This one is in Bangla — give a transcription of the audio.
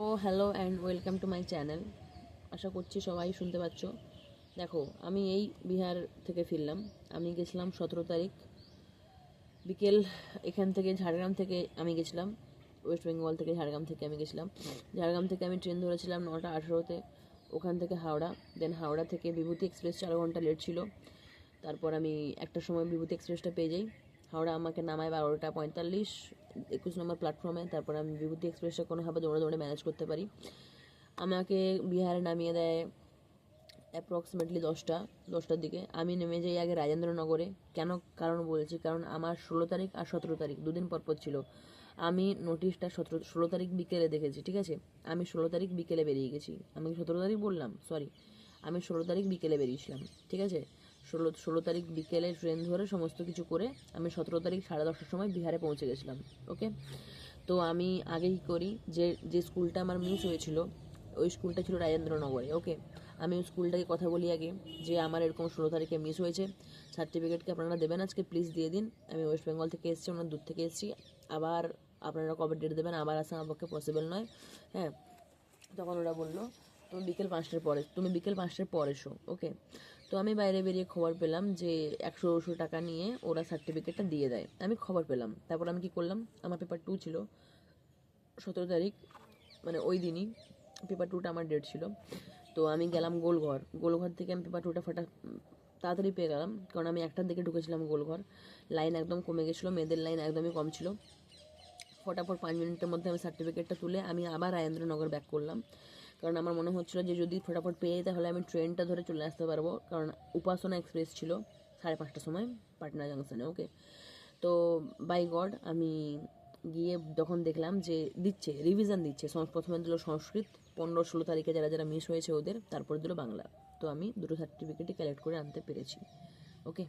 O hello and welcome to my channel. আশা করছি সবাই শুনতে পাচ্ছ। দেখো, আমি এই বিহার থেকে ফিরলাম। আমি গেছিলাম সতেরো তারিখ। বিকেল এখান থেকে ঝাড়গ্রাম থেকে আমি গেছিলাম। ওয়েস্ট বেঙ্গল থেকে ঝাড়গ্রাম থেকে আমি গেছিলাম। ঝাড়গ্রাম থেকে আমি ট্রেন ধরেছিলাম নটা আঠেরোতে। ওখান থেকে হাওড়া। দেন হাওড়া থেকে বিভূতি এক্সপ্রেস চার ঘণ্টা লেট ছিল। তারপর আমি একটা সময় বিভূতি এক্সপ্রেসটা পেয়ে যাই। হাওড়া আমাকে নামায় বারোটা পঁয়তাল্লিশ, একুশ নম্বর প্ল্যাটফর্মে তারপর আমি বিভূতি এক্সপ্রেসটা কোনোভাবে দৌড়ে দৌড়ে ম্যানেজ করতে পারি। আমাকে বিহারে নামিয়ে দেয় অ্যাপ্রক্সিমেটলি দশটা, দশটার দিকে। আমি নেমে যাই আগে রাজেন্দ্রনগরে। কেন কারণ বলছি? কারণ আমার ষোলো তারিখ আর সতেরো তারিখ, দুদিন পর পর ছিল। আমি নোটিশটা সতেরো, ষোলো তারিখ বিকেলে দেখেছি, ঠিক আছে? আমি ষোলো তারিখ বিকেলে বেরিয়ে গেছি। আমি সতেরো তারিখ বললাম সরি আমি ষোলো তারিখ বিকেলে বেরিয়েছিলাম, ঠিক আছে? ষোলো ষোলো তারিখ বিকেলে ট্রেন ধরে সমস্ত কিছু করে আমি সতেরো তারিখ সাড়ে দশটার সময় বিহারে পৌঁছে গেছিলাম ওকে তো আমি আগেই করি যে যে স্কুলটা আমার মিস হয়েছিল, ওই স্কুলটা ছিল রাজেন্দ্রনগরে ওকে আমি ওই স্কুলটাকে কথা বলি আগে যে আমার এরকম ষোলো তারিখে মিস হয়েছে সার্টিফিকেটকে আপনারা দেবেন আজকে প্লিজ দিয়ে দিন। আমি ওয়েস্ট বেঙ্গল থেকে এসেছি ওনার দূর থেকে এসেছি, আবার আপনারা কবে ডেট দেবেন আবার আসা আমার পক্ষে পসিবল নয় হ্যাঁ? তখন ওরা বলল তুমি বিকেল পাঁচটার পরে, তুমি বিকেল পাঁচটার পর এসো ওকে তো আমি বাইরে বেরিয়ে খবর পেলাম যে একশো দুশো টাকা নিয়ে ওরা সার্টিফিকেটটা দিয়ে দেয়। আমি খবর পেলাম। তারপর আমি কি করলাম? আমার পেপার টু ছিল, সতেরো তারিখ মানে ওই দিনই পেপার টুটা আমার ডেট ছিল। তো আমি গেলাম গোলঘর। গোলঘর থেকে আমি পেপার টুটা ফাটা, তাড়াতাড়ি পেয়ে গেলাম। কারণ আমি একটার দিকে ঢুকেছিলাম গোলঘর। লাইন একদম কমে গেছিল, মেয়েদের লাইন একদমই কম ছিল। ফটাফট পাঁচ মিনিটের মধ্যে আমি সার্টিফিকেটটা তুলে আমি আবার রাজেন্দ্রনগর ব্যাক করলাম। কারণ আমার মনে হচ্ছিল যে যদি ফটাফট পেয়ে যেতে তাহলে আমি ট্রেনটা ধরে চলে আসতে পারব। কারণ উপাসনা এক্সপ্রেস ছিল সাড়ে পাঁচটার সময়, পাটনা জাংশনে ওকে তো বাই গড আমি গিয়ে যখন দেখলাম যে দিচ্ছে রিভিশন দিচ্ছে। প্রথমে দিল সংস্কৃত, পনেরো ষোলো তারিখে যারা যারা মিস হয়েছে ওদের, তারপর দিল বাংলা। তো আমি দুটো সার্টিফিকেটই কালেক্ট করে আনতে পেরেছি ওকে